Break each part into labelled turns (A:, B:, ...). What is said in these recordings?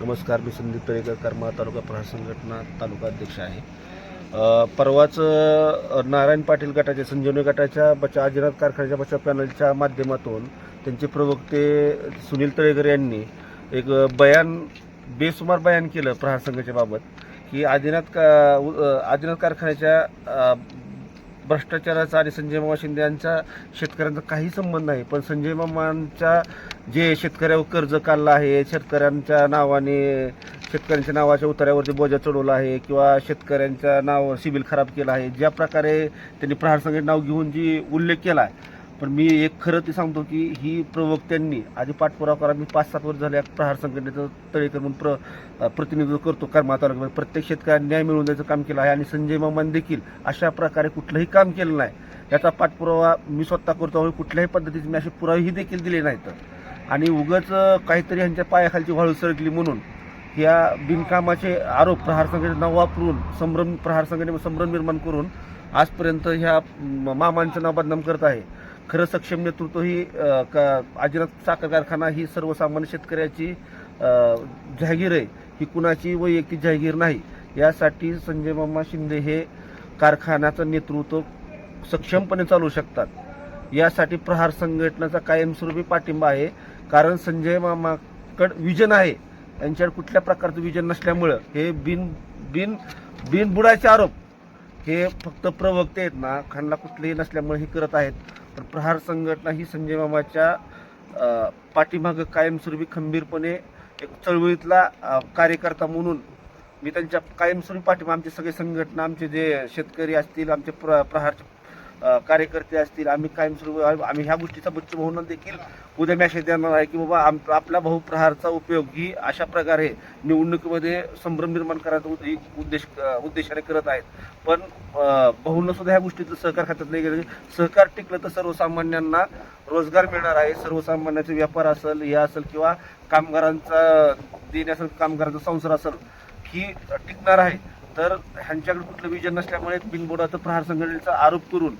A: नमस्कार मी संदीप तळेकर कर्मा तालुका प्रशासन संघटना तालुका अध्यक्ष आहे. परवाच नारायण पाटील गटाच्या संजीवनी गटाच्या बचा आजीनाथ कारखान्याच्या बचाव पॅनलच्या माध्यमातून त्यांचे प्रवक्ते सुनील तळेकर यांनी एक बयान बेसुमार बयान केलं प्रहार संघाच्या बाबत की आदिनाथ का आदिनाथ कारखान्याच्या भ्रष्टाचाराचा आणि संजय मामा शिंदे यांचा शेतकऱ्यांचा काही संबंध नाही. पण संजय मामांच्या जे शेतकऱ्यावर कर्ज काढलं आहे शेतकऱ्यांच्या नावाने शेतकऱ्यांच्या नावाच्या उतार्यावरती बोजा चढवला आहे किंवा शेतकऱ्यांच्या नाव सिबिल खराब केला आहे ज्या प्रकारे त्यांनी प्रहार संघटना नाव घेऊन जी उल्लेख केला आहे पण मी एक खरं ते सांगतो की ही प्रवक्त्यांनी आधी पाठपुरावा करा मी पाच सात वर्ष झाले प्रहार संघटनेचं तळेकर म्हणून प्र प्रतिनिधित्व करतो कर्मा तालुक्यामध्ये प्रत्येक शेतकऱ्यांना न्याय मिळवून द्यायचं काम केलं आहे आणि संजय मामान देखील अशा प्रकारे कुठलंही काम केलं नाही. याचा पाठपुरावा मी स्वतः करतो कुठल्याही पद्धतीचे मी असे पुरावेही देखील दिले नाहीत. आणि उगाच काहीतरी ह्यांच्या पायाखालची वाळू सरकली म्हणून या बिनकामाचे आरोप प्रहार संघटनेनं वापरून संभ्रम प्रहार संघटनेमध्ये संभ्रम निर्माण करून आजपर्यंत ह्या म- मामांचं नाव बदनाम करत आहे. खरं सक्षम नेतृत्व ही का आजीनाथ साखर कारखाना ही सर्वसामान्य शेतकऱ्याची जहागीर आहे. ही कुणाची वैयक्तिक जहागीर नाही. यासाठी संजय मामा शिंदे हे कारखान्याचं नेतृत्व सक्षमपणे चालवू शकतात. यासाठी प्रहार संघटनेचा कायमस्वरूपी पाठिंबा आहे. कारण संजय मामाकड विजन आहे. यांच्याकडे कुठल्या प्रकारचं विजन नसल्यामुळं हे बिन बिन बिनबुडाचे आरोप. हे फक्त प्रवक्ते आहेत ना. खानला कुठलेही नसल्यामुळे हे करत आहेत. तर प्रहार संघटना ही संजय मामाच्या पाठीमागं कायमस्वरूपी खंबीरपणे एक चळवळीतला कार्यकर्ता म्हणून मी त्यांच्या कायमस्वरूपी पाठिंबा आमचे सगळे संघटना आमचे जे शेतकरी असतील आमचे प्र प्रहारचे कार्यकर्ते असतील आम्ही कायमस्वरूपी आम्ही ह्या गोष्टीचा बच्च भाऊंना देखील उद्या मॅसेज देणार आहे की बाबा आम आपला भाऊ प्रहारचा उपयोग ही अशा प्रकारे निवडणुकीमध्ये संभ्रम निर्माण करायचा उद्दे- उद्देश उद्देशाने करत आहेत. पण भाऊंना सुद्धा ह्या गोष्टीचं सहकार खात्यात नाही गेलं. सहकार टिकलं तर सर्वसामान्यांना रोजगार मिळणार आहे. सर्वसामान्यांचे व्यापार असेल हे असेल किंवा कामगारांचा दिन असेल कामगारांचा संसार असेल ही टिकणार आहे. तर ह्यांच्याकडे कुठलं विजन नसल्यामुळे बिनबोडाचं प्रहार संघटनेचा आरोप करून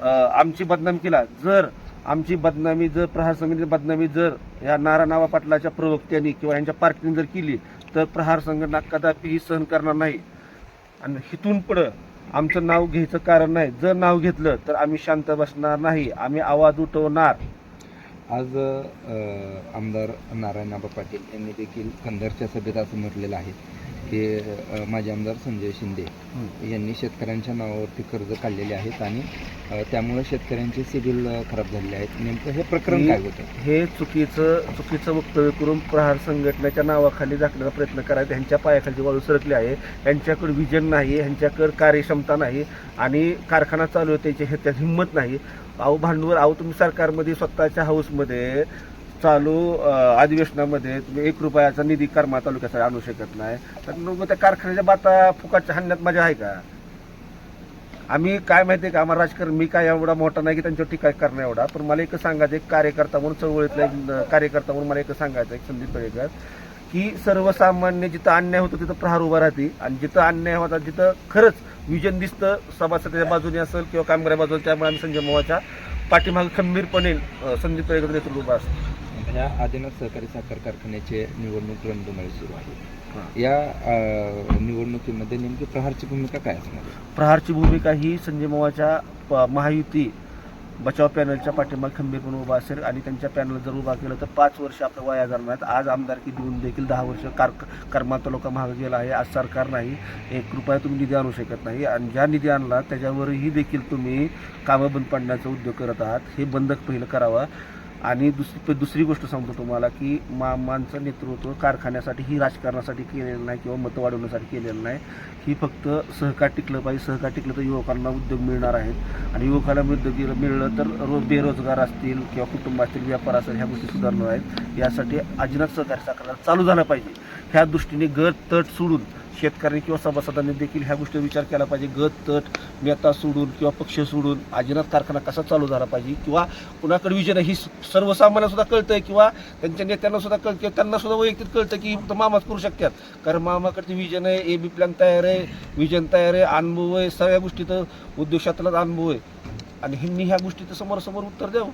A: आमची बदनामी केला. जर आमची बदनामी जर प्रहार संघटनेची बदनामी जर या नारा नावा पाटलाच्या प्रवक्त्यांनी किंवा यांच्या पार्टीने जर केली तर प्रहार संघटना कदापिही सहन करणार नाही. आणि हिथून पुढं आमचं नाव घ्यायचं कारण नाही. जर नाव घेतलं तर आम्ही शांत बसणार नाही. आम्ही आवाज उठवणार.
B: आज आमदार नारायण नाबा पाटील यांनी देखील कंधारच्या सभेत असं म्हटलेलं आहे. अ, माजी आमदार संजय शिंदे यांनी शेतकऱ्यांच्या नावावरती कर्ज काढलेले आहेत आणि त्यामुळे शेतकऱ्यांचे सिबिल खराब झालेले आहेत. नेमकं हे प्रकरण काय होतं?
A: हे चुकीचं चुकीचं वक्तव्य करून प्रहार संघटनेच्या नावाखाली झाकण्याचा प्रयत्न करायचा. ह्यांच्या पायाखाली वाळू सरकले आहे. यांच्याकडे विजन नाही. ह्यांच्याकडे कार्यक्षमता नाही. आणि कारखाना चालू आहे. त्याची ह्याच्यात हिंमत नाही. अहो भांडवल अहो तुम्ही सरकारमध्ये स्वतःच्या हाऊसमध्ये चालू अधिवेशनामध्ये तुम्ही एक रुपयाचा निधी कर्मा तालुक्यासाठी आणू शकत नाही. तर मग त्या कारखान्याच्या बाता फुकाटच्या हाणण्यात मजा आहे का? आम्ही काय माहिती का आम्हाला राजकारण मी काय एवढा मोठा नाही की त्यांच्यावर टीका करणं एवढा पण मला एक सांगायचं एक कार्यकर्ता म्हणून चळवळीतला एक कार्यकर्ता म्हणून मला एक सांगायचं एक संदीप तळेकर की सर्वसामान्य जिथं अन्याय होतो तिथं प्रहार उभा राहते आणि जिथं अन्याय होता तिथं खरंच विजन दिसतं सभासदाच्या बाजूने असेल किंवा कामगाराच्या बाजूने त्यामुळे आम्ही संजय मोहाच्या पाठीमागे खंबीरपणे संदीप तळेकर नेतृत्व उभा असतो.
B: ह्या आदिनाथ सहकारी साखर कारखान्याचे निवडणूक रणधुमाळी सुरू आहे. या अ, निवडणुकीमध्ये नेमकी प्रहारची भूमिका काय असणार आहे?
A: प्रहारची भूमिका ही संजय मोहाच्या प- महायुती बचाव पॅनलच्या पाठिंबा खंबीरपणे उभा असेल आणि त्यांच्या पॅनल जर उभा केलं तर पाच वर्ष आपलं वाया जाणार नाहीत. आज आमदारकी देऊन देखील दहा वर्ष कार कर्मा तालुका महाग गेला आहे. आज सरकार नाही. एक रुपया तुम्ही निधी आणू शकत नाही. आणि ज्या निधी आणला त्याच्यावरही देखील तुम्ही कामं बंद पडण्याचा उद्योग करत आहात. हे बंद पहिलं करावं. आणि दुसरी दुसरी गोष्ट सांगतो तुम्हाला की मामांचं नेतृत्व कारखान्यासाठी ही राजकारणासाठी केलेलं नाही किंवा मतं वाढवण्यासाठी केलेलं नाही. ही फक्त सहकार टिकलं पाहिजे. सहकार टिकलं तर युवकांना उद्योग मिळणार आहेत आणि युवकांना उद्योग मिळलं तर रोज बेरोजगार असतील किंवा कुटुंब असतील व्यापार असेल ह्या गोष्टी सुधारणार आहेत. यासाठी अजिनात सहकार्य साखर चालू झाला पाहिजे. ह्या दृष्टीने गट तट सोडून शेतकऱ्यांनी किंवा सभासदांनी देखील ह्या गोष्टी विचार केला पाहिजे. गट तट नेता सोडून किंवा पक्ष सोडून अजिनाथ कारखाना कसा चालू झाला पाहिजे? किंवा कुणाकडे विजन आहे? ही सर्वसामान्यसुद्धा कळतं आहे किंवा त्यांच्या नेत्यांना सुद्धा कळतं किंवा त्यांना सुद्धा वैयक्तिक कळतं की फक्त मामाच करू शकतात. कारण मामाकडचे विजन आहे ए बी प्लॅन तयार आहे विजन तयार आहे अनुभव आहे सगळ्या गोष्टीत उद्योग क्षेत्रात अनुभव आहे. आणि ह्यांनी ह्या गोष्टीचं समोरासमोर उत्तर द्यावं.